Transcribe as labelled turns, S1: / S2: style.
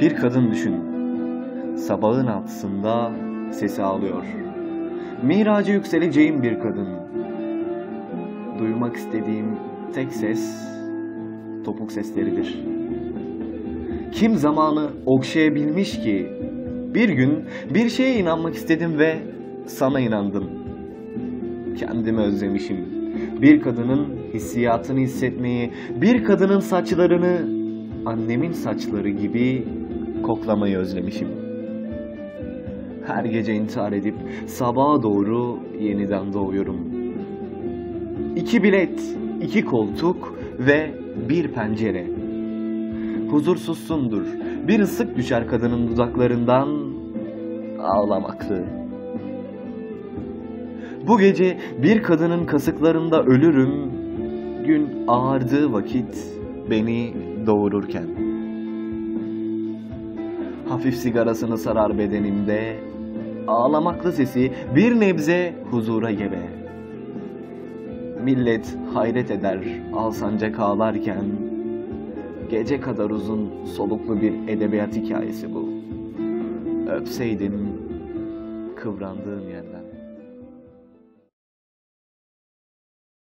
S1: Bir kadın düşün. Sabahın altısında sesi ağlıyor. Miraca yükseleceğim bir kadın. Duymak istediğim tek ses topuk sesleridir. Kim zamanı okşayabilmiş ki? Bir gün bir şeye inanmak istedim ve sana inandım. Kendimi özlemişim. Bir kadının hissiyatını hissetmeyi, bir kadının saçlarını annemin saçları gibi koklamayı özlemişim. Her gece intihar edip sabaha doğru yeniden doğuyorum. İki bilet, iki koltuk ve bir pencere. Huzursuzsundur. Bir ısık düşer kadının dudaklarından ağlamaklı. Bu gece bir kadının kasıklarında ölürüm. Gün ağardığı vakit beni doğururken. Hafif sigarasını sarar bedenimde. Ağlamaklı sesi bir nebze huzura gebe. Millet hayret eder alsancak ağlarken. Gece kadar uzun soluklu bir edebiyat hikayesi bu. Öpseydin kıvrandığım yerden.